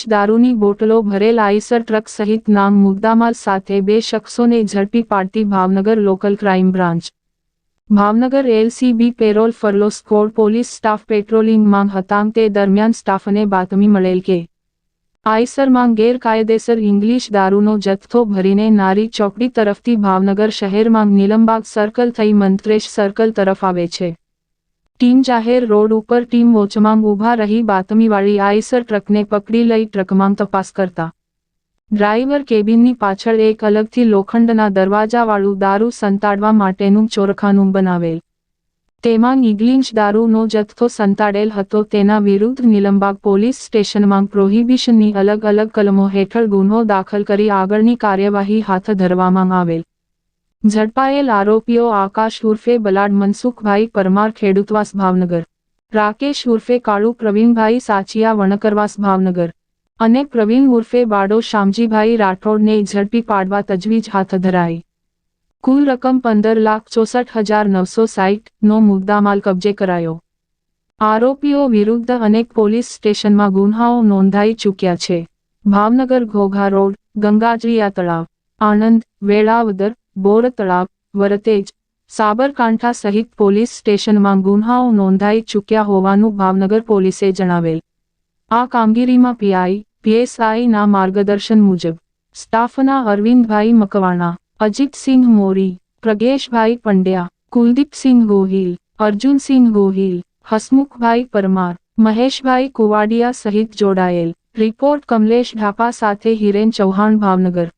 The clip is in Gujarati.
ઇંગ્લિશ દારૂની બોટલો, ભરેલ આઈસર ટ્રક સહિત નામ મુદ્દામાલ સાથે બે શખ્સોને ઝડપી પાડતી Bhavnagar local crime branch. Bhavnagar LCB parole furlough squad police staff પેટ્રોલિંગમાં હતા. તે દરમિયાન સ્ટાફને બાતમી મળેલ કે, આઈસરમાં ગેરકાયદેસર ઇંગ્લિશ દારૂનો જથ્થો ભરીને નારી ચોકડી તરફથી ભાવનગર શહેરમાં નીલમબાગ સર્કલ થઈ મંત્રેશ સર્કલ તરફ આવે છે. ટીમ જાહેર રોડ ઉપર ટીમ વોચમાં ઊભા રહી બાતમીવાળી આઈસર ટ્રકને પકડી લઈ ટ્રકમાં તપાસ કરતા. ડ્રાઈવર કેબિનની પાછળ એક અલગથી લોખંડના દરવાજાવાળું દારૂ સંતાડવા માટેનું ચોરખાનું બનાવેલ. તેમાં ઇંગ્લિશ દારૂનો જથ્થો સંતાડેલ હતો. તેના વિરુદ્ધ નિલંબાગ પોલીસ સ્ટેશનમાં પ્રોહિબિશનની અલગ અલગ કલમો હેઠળ ગુનો દાખલ કરી આગળની કાર્યવાહી હાથ ધરવામાં આવેલ. ઝડપાયેલ આરોપીઓ આકાશ ઉર્ફે બલાડ મનસુખભાઈ પરમાર ખેડૂતવાસ ભાવનગર. રાકેશ ઉર્ફે કાળુ પ્રવીણભાઈ સાચિયા વણકરવાસ ભાવનગર. અને પ્રવીણ ઉર્ફે બાડો શામજીભાઈ રાઠોડને ઝડપી પાડવા તજવીજ હાથ ધરાઈ. કુલ રકમ પંદર લાખ ચોસઠ હજાર નવસો સાહીઠનો મુદ્દામાલ કબજે કરાયો. આરોપીઓ વિરુદ્ધ અનેક પોલીસ સ્ટેશનમાં ગુન્હાઓ નોંધાઈ ચૂક્યા છે. ભાવનગર ઘોઘા રોડ, ગંગાજળિયા તળાવ. આણંદ, વેળાવદર બોર તળાવ વરતેજ, સાબરકાંઠા સહિત પોલીસ સ્ટેશનમાં ગુન્હાઓ નોંધાઈ ચૂક્યા હોવાનું ભાવનગર પોલીસે જણાવેલ. આ કામગીરીમાં પીઆઈ, પીએસઆઈના માર્ગદર્શન મુજબ, સ્ટાફના અરવિંદભાઈ મકવાણા, અજીતસિંહ મોરી, પ્રગેશભાઈ પંડ્યા, કુલદીપસિંહ ગોહિલ, અર્જુનસિંહ ગોહિલ, હસમુખભાઈ પરમાર, મહેશભાઈ કુવાડિયા સહિત જોડાયેલ. રિપોર્ટ કમલેશ ઢાપા સાથે હિરેન ચૌહાણ, ભાવનગર.